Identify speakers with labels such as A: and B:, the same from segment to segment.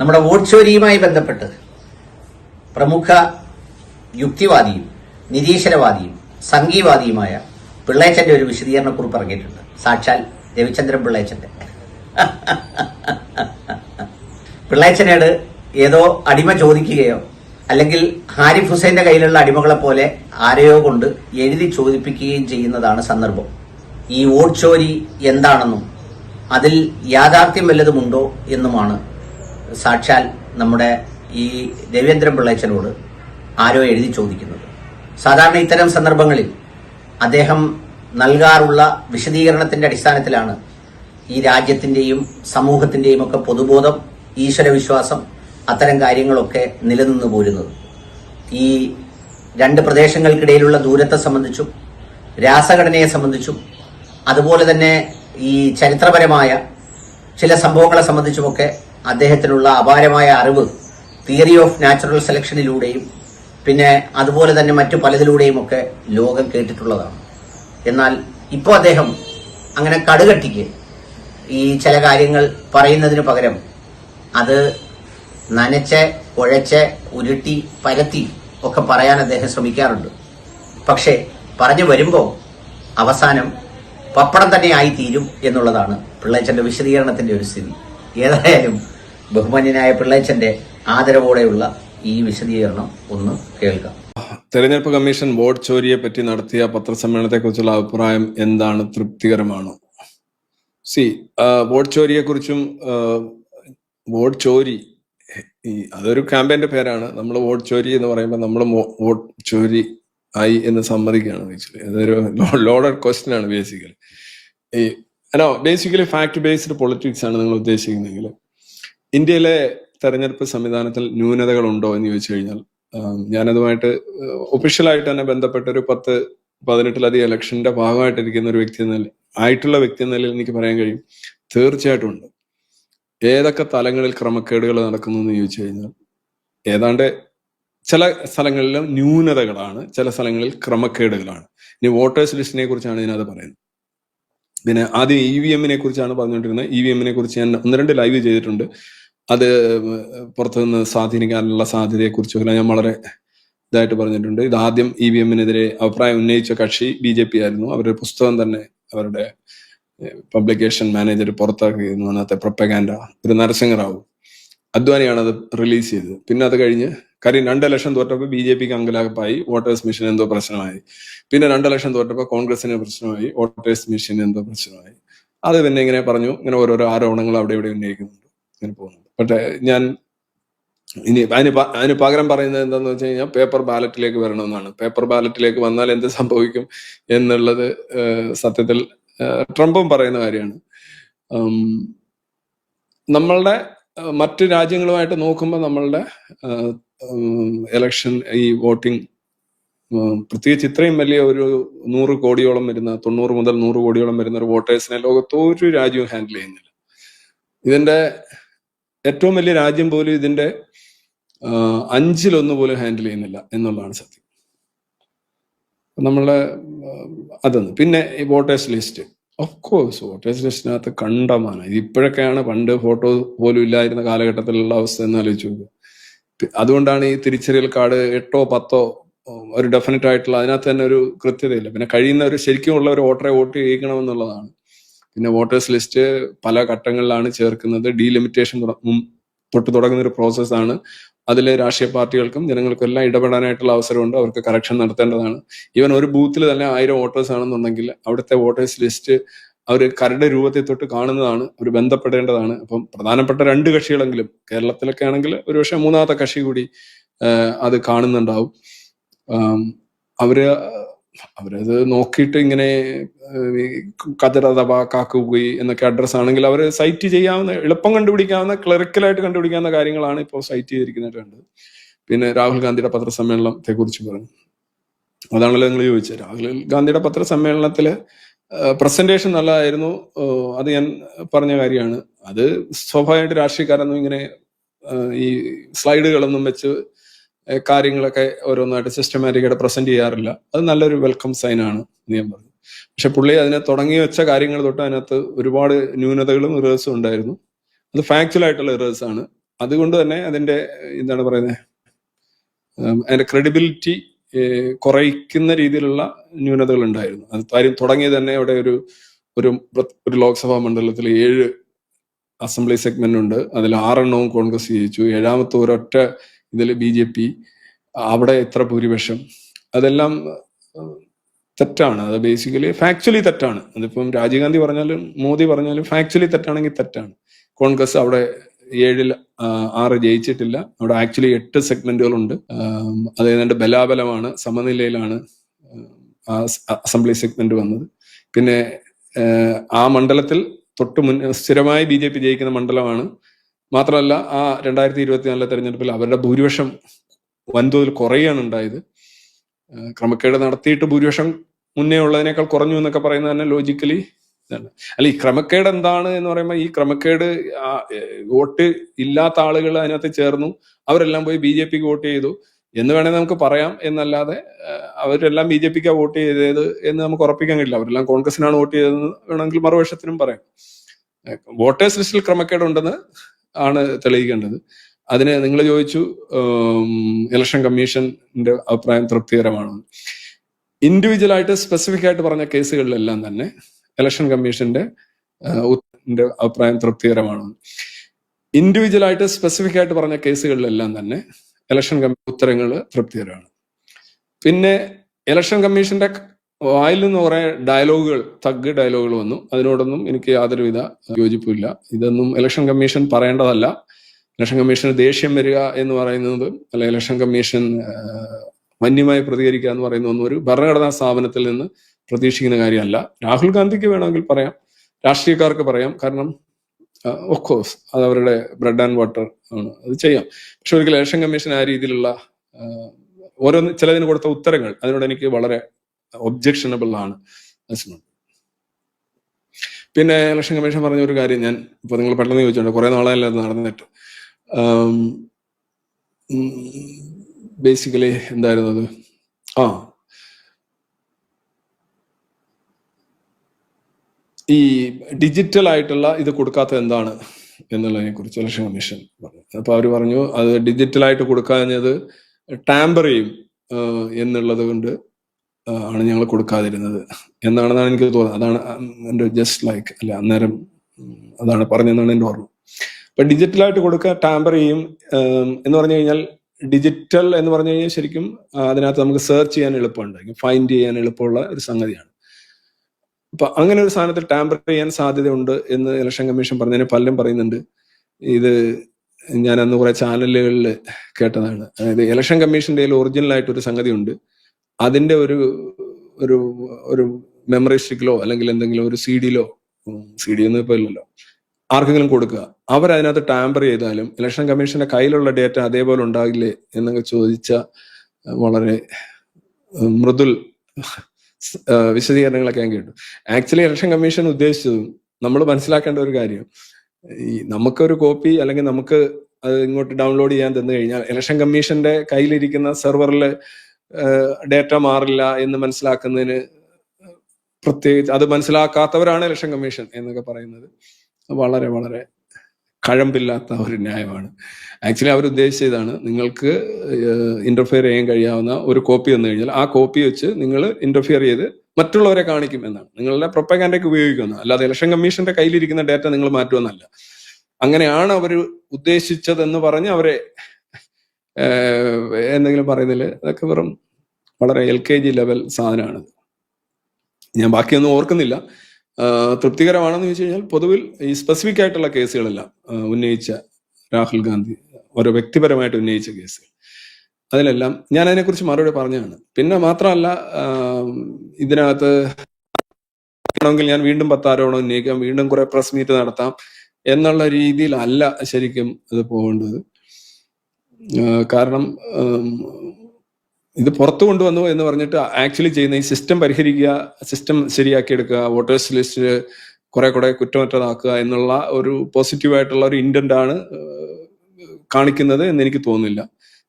A: നമ്മുടെ വോട്ട് ചോരിയുമായി ബന്ധപ്പെട്ട് പ്രമുഖ യുക്തിവാദിയും നിരീശ്വരവാദിയും സംഘീവാദിയുമായ പിള്ളേച്ചന്റെ ഒരു വിശദീകരണക്കുറിപ്പ് ഇറങ്ങിയിട്ടുണ്ട്. സാക്ഷാൽ രവിചന്ദ്രൻ പിള്ളേച്ചന്റെ. പിള്ളേച്ചനോട് ഏതോ അടിമ ചോദിക്കുകയോ അല്ലെങ്കിൽ ഹാരിഫ് ഹുസൈന്റെ കയ്യിലുള്ള അടിമകളെ പോലെ ആരെയോ കൊണ്ട് എഴുതി ചോദിപ്പിക്കുകയും ചെയ്യുന്നതാണ് സന്ദർഭം. ഈ ഓട്ചോരി ചോരി എന്താണെന്നും അതിൽ യാഥാർത്ഥ്യം വല്ലതുമുണ്ടോ എന്നുമാണ് സാക്ഷാൽ നമ്മുടെ ഈ ദേവേന്ദ്രൻ പിള്ളേച്ചനോട് ആരോ എഴുതി ചോദിക്കുന്നത്. സാധാരണ ഇത്തരം സന്ദർഭങ്ങളിൽ അദ്ദേഹം നൽകാറുള്ള വിശദീകരണത്തിന്റെ അടിസ്ഥാനത്തിലാണ് ഈ രാജ്യത്തിന്റെയും സമൂഹത്തിന്റെയും ഒക്കെ പൊതുബോധം ഈശ്വരവിശ്വാസം അത്തരം കാര്യങ്ങളൊക്കെ നിലനിന്ന് പോരുന്നത്. ഈ രണ്ട് പ്രദേശങ്ങൾക്കിടയിലുള്ള ദൂരത്തെ സംബന്ധിച്ചും രാസഘടനയെ സംബന്ധിച്ചും അതുപോലെ തന്നെ ഈ ചരിത്രപരമായ ചില സംഭവങ്ങളെ സംബന്ധിച്ചുമൊക്കെ അദ്ദേഹത്തിനുള്ള അപാരമായ അറിവ് തിയറി ഓഫ് നാച്ചുറൽ സെലക്ഷനിലൂടെയും പിന്നെ അതുപോലെ തന്നെ മറ്റു പലതിലൂടെയും ഒക്കെ ലോകം കേട്ടിട്ടുള്ളതാണ്. എന്നാൽ ഇപ്പോൾ അദ്ദേഹം അങ്ങനെ കടുകട്ടിക്ക് ഈ ചില കാര്യങ്ങൾ പറയുന്നതിന് പകരം അത് നനച്ച് കുഴച്ച് ഉരുട്ടി പരത്തി ഒക്കെ പറയാൻ അദ്ദേഹം ശ്രമിക്കാറുണ്ട്. പക്ഷേ പറഞ്ഞു വരുമ്പോൾ അവസാനം പപ്പടം തന്നെ ആയി തീരും എന്നുള്ളതാണ് പിള്ളേച്ചന്റെ വിശദീകരണത്തിന്റെ ഒരു സ്ഥിതി. ഏതായാലും ബഹുമാന്യനായ പിള്ളേച്ചന്റെ ആദരവോടെയുള്ള ഈ വിശദീകരണം ഒന്ന് കേൾക്കാം.
B: തെരഞ്ഞെടുപ്പ് കമ്മീഷൻ വോട്ട് ചോരിയെ പറ്റി നടത്തിയ പത്രസമ്മേളനത്തെ കുറിച്ചുള്ള അഭിപ്രായം എന്താണ്? തൃപ്തികരമാണോ? സി വോട്ട് ചോരിയെ കുറിച്ചും വോട്ട് ചോരി ഈ അതൊരു ക്യാമ്പയിന്റെ പേരാണ്. നമ്മൾ വോട്ട് ചോരി എന്ന് പറയുമ്പോൾ നമ്മൾ വോട്ട് ചോരി ആയി എന്ന് സമ്മതിക്കുകയാണ് ആക്ച്വലി അതൊരു ലോഡഡ് ക്വസ്റ്റ്യൻ ആണ് ബേസിക്കലി ഈ അനോ ബേസിക്കലി ഫാക്ട് ബേസ്ഡ് പൊളിറ്റിക്സ് ആണ് നിങ്ങൾ ഉദ്ദേശിക്കുന്നതെങ്കിൽ. ഇന്ത്യയിലെ തെരഞ്ഞെടുപ്പ് സംവിധാനത്തിൽ ന്യൂനതകൾ ഉണ്ടോ എന്ന് ചോദിച്ചു കഴിഞ്ഞാൽ ഞാനതുമായിട്ട് ഒഫീഷ്യലായിട്ട് തന്നെ ബന്ധപ്പെട്ട ഒരു പത്ത് പതിനെട്ടിലധികം ഇലക്ഷന്റെ ഭാഗമായിട്ടിരിക്കുന്ന ഒരു വ്യക്തി എന്ന ആയിട്ടുള്ള വ്യക്തി എന്ന നിലയിൽ എനിക്ക് പറയാൻ കഴിയും. തീർച്ചയായിട്ടും ഉണ്ട്. ഏതൊക്കെ തലങ്ങളിൽ ക്രമക്കേടുകൾ നടക്കുന്നു എന്ന് ചോദിച്ചു കഴിഞ്ഞാൽ ഏതാണ്ട് ചില സ്ഥലങ്ങളിലും ന്യൂനതകളാണ് ചില സ്ഥലങ്ങളിൽ ക്രമക്കേടുകളാണ്. ഇനി വോട്ടേഴ്സ് ലിസ്റ്റിനെ കുറിച്ചാണ് ഇതിനകത്ത് പറയുന്നത്. പിന്നെ ആദ്യം ഇ വി എമ്മിനെ കുറിച്ചാണ് പറഞ്ഞുകൊണ്ടിരുന്നത് ഇ വി എമ്മിനെ കുറിച്ച് ഞാൻ ഒന്ന് രണ്ട് ലൈവ് ചെയ്തിട്ടുണ്ട്. അത് പുറത്തുനിന്ന് സ്വാധീനിക്കാനുള്ള സാധ്യതയെ കുറിച്ചൊക്കെ ഞാൻ വളരെ ഇതായിട്ട് പറഞ്ഞിട്ടുണ്ട്. ഇത് ആദ്യം ഇ വി എമ്മിനെതിരെ അഭിപ്രായം ഉന്നയിച്ച കക്ഷി ബി ജെ പി ആയിരുന്നു. അവരുടെ പുസ്തകം തന്നെ അവരുടെ പബ്ലിക്കേഷൻ മാനേജർ പുറത്താക്കിയിരുന്നു. അതിനകത്തെ പ്രൊപ്പഗാൻഡ ഒരു നരസിംഹറാവു. അദ്വാനിയാണ് അത് റിലീസ് ചെയ്തത്. പിന്നെ അത് കഴിഞ്ഞ് കാര്യം രണ്ട് ലക്ഷം തോറ്റപ്പോൾ ബി ജെ പിക്ക് അങ്കലാപ്പായി വോട്ടേഴ്സ് മിഷൻ എന്തോ പ്രശ്നമായി. പിന്നെ രണ്ട് ലക്ഷം തോറ്റപ്പോൾ കോൺഗ്രസിന് പ്രശ്നമായി വോട്ടേഴ്സ് മിഷൻ എന്തോ പ്രശ്നമായി. അത് പിന്നെ ഇങ്ങനെ പറഞ്ഞു ഇങ്ങനെ ഓരോരോ ആരോപണങ്ങൾ അവിടെ ഇവിടെ ഉന്നയിക്കുന്നുണ്ട്. ഇങ്ങനെ പോകുന്നുണ്ട്. പക്ഷേ ഞാൻ ഇനി അതിന് അതിന് പകരം പറയുന്നത് എന്താണെന്ന് വെച്ച് കഴിഞ്ഞാൽ പേപ്പർ ബാലറ്റിലേക്ക് വരണമെന്നാണ്. പേപ്പർ ബാലറ്റിലേക്ക് വന്നാൽ എന്ത് സംഭവിക്കും എന്നുള്ളത് സത്യത്തിൽ ട്രംപും പറയുന്ന കാര്യമാണ്. നമ്മളുടെ മറ്റു രാജ്യങ്ങളുമായിട്ട് നോക്കുമ്പോൾ നമ്മളുടെ എലക്ഷൻ ഈ വോട്ടിംഗ് പ്രത്യേകിച്ച് ഇത്രയും വലിയ ഒരു നൂറ് കോടിയോളം വരുന്ന തൊണ്ണൂറ് മുതൽ നൂറ് കോടിയോളം വരുന്ന ഒരു വോട്ടേഴ്സിനെ ലോകത്ത് ഒരു രാജ്യവും ഹാൻഡിൽ ചെയ്യുന്നില്ല. ഇതിന്റെ ഏറ്റവും വലിയ രാജ്യം പോലും ഇതിന്റെ അഞ്ചിലൊന്ന് പോലും ഹാൻഡിൽ ചെയ്യുന്നില്ല എന്നുള്ളതാണ് സത്യം. നമ്മളെ അതൊന്ന്. പിന്നെ ഈ voters list of course voters ലിസ്റ്റിനകത്ത് കണ്ടമാണ് ഇത് ഇപ്പോഴൊക്കെയാണ് പണ്ട് ഫോട്ടോ പോലും ഇല്ലായിരുന്ന കാലഘട്ടത്തിലുള്ള അവസ്ഥ എന്ന് ആലോചിച്ച് നോക്കുക അതുകൊണ്ടാണ് ഈ തിരിച്ചറിയൽ കാർഡ് എട്ടോ പത്തോ ഒരു ഡെഫിനറ്റ് ആയിട്ടുള്ള അതിനകത്ത് തന്നെ ഒരു കൃത്യതയില്ല. പിന്നെ കഴിയുന്ന ഒരു ശരിക്കും ഉള്ള ഒരു വോട്ടറെ വോട്ട് ചെയ്യിക്കണമെന്നുള്ളതാണ്. പിന്നെ വോട്ടേഴ്സ് ലിസ്റ്റ് പല ഘട്ടങ്ങളിലാണ് ചേർക്കുന്നത്. ഡീലിമിറ്റേഷൻ തൊട്ട് തുടങ്ങുന്ന ഒരു പ്രോസസ്സാണ് അതിൽ രാഷ്ട്രീയ പാർട്ടികൾക്കും ജനങ്ങൾക്കും എല്ലാം ഇടപെടാനായിട്ടുള്ള അവസരമുണ്ട്. അവർക്ക് കറക്ഷൻ നടത്തേണ്ടതാണ്. ഈവൻ ഒരു ബൂത്തിൽ തന്നെ ആയിരം വോട്ടേഴ്സ് ആണെന്നുണ്ടെങ്കിൽ അവിടുത്തെ വോട്ടേഴ്സ് ലിസ്റ്റ് അവർ കരട് രൂപത്തിൽ തൊട്ട് കാണുന്നതാണ് അവർ ബന്ധപ്പെടേണ്ടതാണ്. അപ്പം പ്രധാനപ്പെട്ട രണ്ട് കക്ഷികളെങ്കിലും കേരളത്തിലൊക്കെ ആണെങ്കിൽ ഒരുപക്ഷെ മൂന്നാമത്തെ കക്ഷി കൂടി അത് കാണുന്നുണ്ടാവും. അവർ അവരത് നോക്കിയിട്ട് ഇങ്ങനെ കതിരതവ കാക്കുകുയി എന്നൊക്കെ അഡ്രസ് ആണെങ്കിൽ അവർ സൈറ്റ് ചെയ്യാവുന്ന എളുപ്പം കണ്ടുപിടിക്കാവുന്ന ക്ലറിക്കലായിട്ട് കണ്ടുപിടിക്കാവുന്ന കാര്യങ്ങളാണ് ഇപ്പോൾ സൈറ്റ് ചെയ്തിരിക്കുന്നതായിട്ട് കണ്ടത് പിന്നെ രാഹുൽ ഗാന്ധിയുടെ പത്രസമ്മേളനത്തെ കുറിച്ച് പറഞ്ഞു. അതാണല്ലോ നിങ്ങൾ ചോദിച്ചത്. രാഹുൽ ഗാന്ധിയുടെ പത്രസമ്മേളനത്തിൽ പ്രസന്റേഷൻ നല്ലതായിരുന്നു അത് ഞാൻ പറഞ്ഞ കാര്യമാണ്. അത് സ്വാഭാവികമായിട്ട് രാഷ്ട്രീയക്കാരൊന്നും ഇങ്ങനെ ഈ സ്ലൈഡുകളൊന്നും വെച്ച് കാര്യങ്ങളൊക്കെ ഓരോന്നായിട്ട് സിസ്റ്റമാറ്റിക്കായിട്ട് പ്രസന്റ് ചെയ്യാറില്ല. അത് നല്ലൊരു വെൽക്കം സൈൻ ആണ് ഞാൻ പറഞ്ഞു. പക്ഷെ പുള്ളി അതിനെ തുടങ്ങി വെച്ച കാര്യങ്ങൾ തൊട്ട് അതിനകത്ത് ഒരുപാട് ന്യൂനതകളും ഇറേഴ്സും ഉണ്ടായിരുന്നു. അത് ഫാക്ച്വൽ ആയിട്ടുള്ള ഇറേഴ്സ് ആണ്. അതുകൊണ്ട് തന്നെ അതിന്റെ എന്താണ് പറയുന്നത് അതിന്റെ ക്രെഡിബിലിറ്റി കുറയ്ക്കുന്ന രീതിയിലുള്ള ന്യൂനതകൾ ഉണ്ടായിരുന്നു. അത് കാര്യം തുടങ്ങിയ തന്നെ അവിടെ ഒരു ഒരു ഒരു ലോക്സഭാ മണ്ഡലത്തിൽ ഏഴ് അസംബ്ലി സെഗ്മെന്റ് ഉണ്ട്. അതിൽ ആറെണ്ണവും കോൺഗ്രസ് ജയിച്ചു. ഏഴാമത്തെ ഒരൊറ്റ ഇതിൽ ബി ജെ പി. അവിടെ എത്ര ഭൂരിപക്ഷം? അതെല്ലാം തെറ്റാണ്. അത് ബേസിക്കലി ഫാക്ച്വലി തെറ്റാണ്. അതിപ്പം രാജീവ് ഗാന്ധി പറഞ്ഞാലും മോദി പറഞ്ഞാലും ഫാക്ച്വലി തെറ്റാണെങ്കിൽ തെറ്റാണ്. കോൺഗ്രസ് അവിടെ ഏഴിൽ ആറ് ജയിച്ചിട്ടില്ല. അവിടെ ആക്ച്വലി എട്ട് സെഗ്മെന്റുകളുണ്ട് അതായത് അത് ഏതാണ്ട് ബലാബലമാണ് സമനിലയിലാണ് അസംബ്ലി സെഗ്മെന്റ് വന്നത്. പിന്നെ ആ മണ്ഡലത്തിൽ തൊട്ട് മുൻ സ്ഥിരമായി ബി ജെ പി ജയിക്കുന്ന മണ്ഡലമാണ്. മാത്രമല്ല ആ രണ്ടായിരത്തി ഇരുപത്തിനാലിലെ തെരഞ്ഞെടുപ്പിൽ അവരുടെ ഭൂരിപക്ഷം വൻതോതിൽ കുറയുകയാണ് ഉണ്ടായത്. ക്രമക്കേട് നടത്തിയിട്ട് ഭൂരിപക്ഷം മുന്നേ ഉള്ളതിനേക്കാൾ കുറഞ്ഞു എന്നൊക്കെ പറയുന്നത് തന്നെ ലോജിക്കലി അല്ല ഈ ക്രമക്കേട് എന്താണ് എന്ന് പറയുമ്പോൾ ഈ ക്രമക്കേട് വോട്ട് ഇല്ലാത്ത ആളുകൾ അതിനകത്ത് ചേർന്നു. അവരെല്ലാം പോയി ബി ജെ പിക്ക് വോട്ട് ചെയ്തു. എന്ന് വേണേൽ നമുക്ക് പറയാം എന്നല്ലാതെ അവരെല്ലാം ബി ജെ പിക്കാണ് വോട്ട് ചെയ്തത് എന്ന് നമുക്ക് ഉറപ്പിക്കാൻ കഴിയില്ല. അവരെല്ലാം കോൺഗ്രസിനാണ് വോട്ട് ചെയ്തതെന്ന് വേണമെങ്കിൽ മറുവശത്തിനും പറയാം. വോട്ടേഴ്സ് ലിസ്റ്റിൽ ക്രമക്കേട് ഉണ്ടെന്ന് ആണ് തെളിയിക്കേണ്ടത്. അതിന് നിങ്ങൾ ചോദിച്ചു ഇലക്ഷൻ കമ്മീഷന്റെ അഭിപ്രായം തൃപ്തികരമാണ് ഇൻഡിവിജ്വൽ ആയിട്ട് സ്പെസിഫിക് ആയിട്ട് പറഞ്ഞ കേസുകളിലെല്ലാം തന്നെ ഇലക്ഷൻ കമ്മീഷന്റെ അഭിപ്രായം തൃപ്തികരമാണ്. ഇൻഡിവിജ്വൽ ആയിട്ട് സ്പെസിഫിക് ആയിട്ട് പറഞ്ഞ കേസുകളിലെല്ലാം തന്നെ ഇലക്ഷൻ കമ്മീഷൻ ഉത്തരങ്ങൾ തൃപ്തികരമാണ്. പിന്നെ ഇലക്ഷൻ കമ്മീഷന്റെ വായിൽ നിന്ന് കുറെ ഡയലോഗുകൾ തഗ് ഡയലോഗുകൾ വന്നു. അതിനോടൊന്നും എനിക്ക് യാതൊരുവിധ യോജിപ്പില്ല ഇതൊന്നും ഇലക്ഷൻ കമ്മീഷൻ പറയേണ്ടതല്ല. ഇലക്ഷൻ കമ്മീഷന് ദേഷ്യം വരിക എന്ന് പറയുന്നത് അല്ലെ ഇലക്ഷൻ കമ്മീഷൻ വന്യമായി പ്രതികരിക്കുക എന്ന് പറയുന്ന ഒരു ഭരണഘടനാ സ്ഥാപനത്തിൽ നിന്ന് പ്രതീക്ഷിക്കുന്ന കാര്യമല്ല. രാഹുൽ ഗാന്ധിക്ക് വേണമെങ്കിൽ പറയാം. രാഷ്ട്രീയക്കാർക്ക് പറയാം. കാരണം ഓഫ് കോഴ്സ് അത് അവരുടെ ബ്രെഡ് ആൻഡ് വാട്ടർ ആണ്. അത് ചെയ്യാം. പക്ഷെ ഒരിക്കലും ഇലക്ഷൻ കമ്മീഷൻ ആ രീതിയിലുള്ള ഓരോ ചിലതിന് കൊടുത്ത ഉത്തരങ്ങൾ അതിനോട് എനിക്ക് വളരെ ഒബ്ജക്ഷനബിൾ ആണ്. പിന്നെ ഇലക്ഷൻ കമ്മീഷൻ പറഞ്ഞ ഒരു കാര്യം ഞാൻ ഇപ്പൊ നിങ്ങൾ പെട്ടെന്ന് ചോദിച്ചോണ്ട് കുറെ നാളായല്ലോ നടന്നിട്ട്. ബേസിക്കലി എന്തായിരുന്നു അത്? ആ ഈ ഡിജിറ്റൽ ആയിട്ടുള്ള ഇത് കൊടുക്കാത്തത് എന്താണ് എന്നുള്ളതിനെ കുറിച്ച് ഇലക്ഷൻ കമ്മീഷൻ പറഞ്ഞു. അപ്പൊ അവർ പറഞ്ഞു അത് ഡിജിറ്റൽ ആയിട്ട് കൊടുക്കാഞ്ഞത് ടാമ്പർ ചെയ്യും എന്നുള്ളത് കൊണ്ട് ആണ് ഞങ്ങൾ കൊടുക്കാതിരുന്നത് എന്നാണെന്നാണ് എനിക്ക് തോന്നുന്നത്. അതാണ് എന്റെ ജസ്റ്റ് ലൈക്ക് അല്ല അന്നേരം അതാണ് പറഞ്ഞതെന്നാണ് എന്റെ ഓർമ്മ. അപ്പൊ ഡിജിറ്റലായിട്ട് കൊടുക്കുക ടാമ്പർ ചെയ്യും എന്ന് പറഞ്ഞു കഴിഞ്ഞാൽ ഡിജിറ്റൽ എന്ന് പറഞ്ഞു കഴിഞ്ഞാൽ ശരിക്കും അതിനകത്ത് നമുക്ക് സെർച്ച് ചെയ്യാൻ എളുപ്പമുണ്ട്. ഫൈൻഡ് ചെയ്യാൻ എളുപ്പമുള്ള ഒരു സംഗതിയാണ്. അപ്പൊ അങ്ങനെ ഒരു സാധനത്തിൽ ടാമ്പർ ചെയ്യാൻ സാധ്യതയുണ്ട് എന്ന് ഇലക്ഷൻ കമ്മീഷൻ പറഞ്ഞതിന് പലരും പറയുന്നുണ്ട്. ഇത് ഞാൻ അന്ന് കുറെ ചാനലുകളിൽ കേട്ടതാണ്. അതായത് ഇലക്ഷൻ കമ്മീഷന്റെ ഒറിജിനൽ ആയിട്ട് ഒരു സംഗതി ഉണ്ട് അതിന്റെ ഒരു ഒരു ഒരു മെമ്മറി സ്റ്റിക്കിലോ അല്ലെങ്കിൽ എന്തെങ്കിലും ഒരു സി ഡിയിലോ സി ഡി ഒന്നും ഇപ്പൊ ഇല്ലല്ലോ. ആർക്കെങ്കിലും കൊടുക്കുക. അവരതിനകത്ത് ടാമ്പർ ചെയ്താലും ഇലക്ഷൻ കമ്മീഷന്റെ കയ്യിലുള്ള ഡേറ്റ അതേപോലെ ഉണ്ടാകില്ലേ എന്നൊക്കെ ചോദിച്ച വളരെ മൃദുൽ വിശദീകരണങ്ങളൊക്കെ ഞാൻ കേട്ടു. ആക്ച്വലി ഇലക്ഷൻ കമ്മീഷൻ ഉദ്ദേശിച്ചതും നമ്മൾ മനസ്സിലാക്കേണ്ട ഒരു കാര്യം ഈ നമുക്കൊരു കോപ്പി അല്ലെങ്കിൽ നമുക്ക് അത് ഇങ്ങോട്ട് ഡൗൺലോഡ് ചെയ്യാൻ തന്നു കഴിഞ്ഞാൽ ഇലക്ഷൻ കമ്മീഷന്റെ കയ്യിലിരിക്കുന്ന സെർവറിൽ ഡേറ്റ മാറില്ല എന്ന് മനസ്സിലാക്കുന്നതിന് പ്രത്യേകിച്ച് അത് മനസ്സിലാക്കാത്തവരാണ് ഇലക്ഷൻ കമ്മീഷൻ എന്നൊക്കെ പറയുന്നത്. വളരെ വളരെ കഴമ്പില്ലാത്ത ഒരു ന്യായമാണ്. ആക്ച്വലി അവർ ഉദ്ദേശിച്ചതാണ് നിങ്ങൾക്ക് ഇന്റർഫിയർ ചെയ്യാൻ കഴിയാവുന്ന ഒരു കോപ്പി വന്നു കഴിഞ്ഞാൽ ആ കോപ്പി വെച്ച് നിങ്ങൾ ഇന്റർഫിയർ ചെയ്ത് മറ്റുള്ളവരെ കാണിക്കും എന്നാണ്. നിങ്ങളുടെ പ്രൊപ്പഗാൻഡയ്ക്ക് ഉപയോഗിക്കുന്നത് അല്ലാതെ ഇലക്ഷൻ കമ്മീഷന്റെ കയ്യിലിരിക്കുന്ന ഡേറ്റ നിങ്ങൾ മാറ്റുമെന്നല്ല. അങ്ങനെയാണ് അവർ ഉദ്ദേശിച്ചതെന്ന് പറഞ്ഞ് അവരെ എന്തെങ്കിലും പറയുന്നതിൽ അതൊക്കെ വെറും വളരെ എൽ കെ ജി ലെവൽ സാധനമാണ് ഞാൻ ബാക്കിയൊന്നും ഓർക്കുന്നില്ല. തൃപ്തികരമാണെന്ന് ചോദിച്ചു കഴിഞ്ഞാൽ പൊതുവിൽ ഈ സ്പെസിഫിക് ആയിട്ടുള്ള കേസുകളെല്ലാം ഉന്നയിച്ച രാഹുൽ ഗാന്ധി ഓരോ വ്യക്തിപരമായിട്ട് ഉന്നയിച്ച കേസുകൾ. അതിലെല്ലാം ഞാൻ അതിനെക്കുറിച്ച് മറുപടി പറഞ്ഞതാണ്. പിന്നെ മാത്രമല്ല ഇതിനകത്ത് ണെങ്കിൽ ഞാൻ വീണ്ടും പത്താരോണം ഉന്നയിക്കാം വീണ്ടും കുറെ പ്രസ് മീറ്റ് നടത്താം എന്നുള്ള രീതിയിലല്ല ശരിക്കും ഇത് പോകേണ്ടത്. കാരണം ഇത് പുറത്തു കൊണ്ടുവന്നു എന്ന് പറഞ്ഞിട്ട് ആക്ച്വലി ചെയ്യുന്ന ഈ സിസ്റ്റം പരിഹരിക്കുക സിസ്റ്റം ശരിയാക്കി എടുക്കുക വോട്ടേഴ്സ് ലിസ്റ്റ് കുറെ കുറെ കുറ്റമറ്റതാക്കുക എന്നുള്ള ഒരു പോസിറ്റീവ് ആയിട്ടുള്ള ഒരു ഇന്റന്റ് ആണ് കാണിക്കുന്നത് എന്ന് എനിക്ക് തോന്നുന്നില്ല.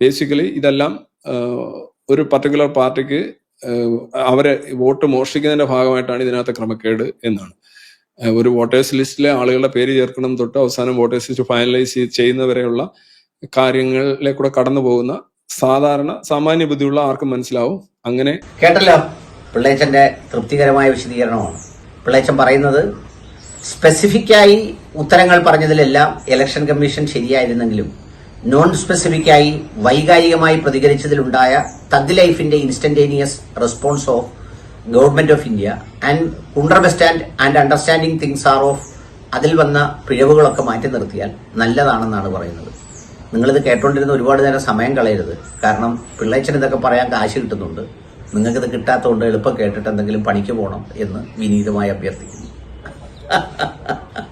B: ബേസിക്കലി ഇതെല്ലാം ഒരു പർട്ടിക്കുലർ പാർട്ടിക്ക് അവരെ വോട്ട് മോഷ്ടിക്കുന്നതിന്റെ ഭാഗമായിട്ടാണ് ഇതിനകത്ത് ക്രമക്കേട് എന്നാണ്. ഒരു വോട്ടേഴ്സ് ലിസ്റ്റിലെ ആളുകളുടെ പേര് ചേർക്കണം തൊട്ട് അവസാനം വോട്ടേഴ്സ് ലിസ്റ്റ് ഫൈനലൈസ് ചെയ്യുന്നവരെയുള്ള കാര്യങ്ങളിലെ കൂടെ കടന്നു പോകുന്ന സാധാരണ സാമാന്യ ബുദ്ധിയുള്ള ആർക്കും മനസ്സിലാവും. അങ്ങനെ
A: കേട്ടല്ലോ? പിള്ളേച്ചന്റെ തൃപ്തികരമായ വിശദീകരണമാണ്. പിള്ളേച്ചൻ പറയുന്നത് സ്പെസിഫിക്കായി ഉത്തരങ്ങൾ പറഞ്ഞതിലെല്ലാം ഇലക്ഷൻ കമ്മീഷൻ ശരിയായിരുന്നെങ്കിലും നോൺ സ്പെസിഫിക്കായി വൈകാരികമായി പ്രതികരിച്ചതിലുണ്ടായ തഗ് ലൈഫിന്റെ instantaneous response of government of India and understand and understanding things are of അതിൽ വന്ന പിഴവുകളൊക്കെ മാറ്റി നിർത്തിയാൽ നല്ലതാണെന്നാണ് പറയുന്നത്. നിങ്ങളിത് കേട്ടോണ്ടിരുന്ന ഒരുപാട് നേരം സമയം കളയരുത്. കാരണം പിള്ളേച്ചൻ ഇതൊക്കെ പറയാൻ കാശ് കിട്ടുന്നുണ്ട്. നിങ്ങൾക്കിത് കിട്ടാത്തതുകൊണ്ട് എളുപ്പം കേട്ടിട്ട് എന്തെങ്കിലും പണിക്ക് പോകണം എന്ന് വിനീതമായി അഭ്യർത്ഥിക്കുന്നു.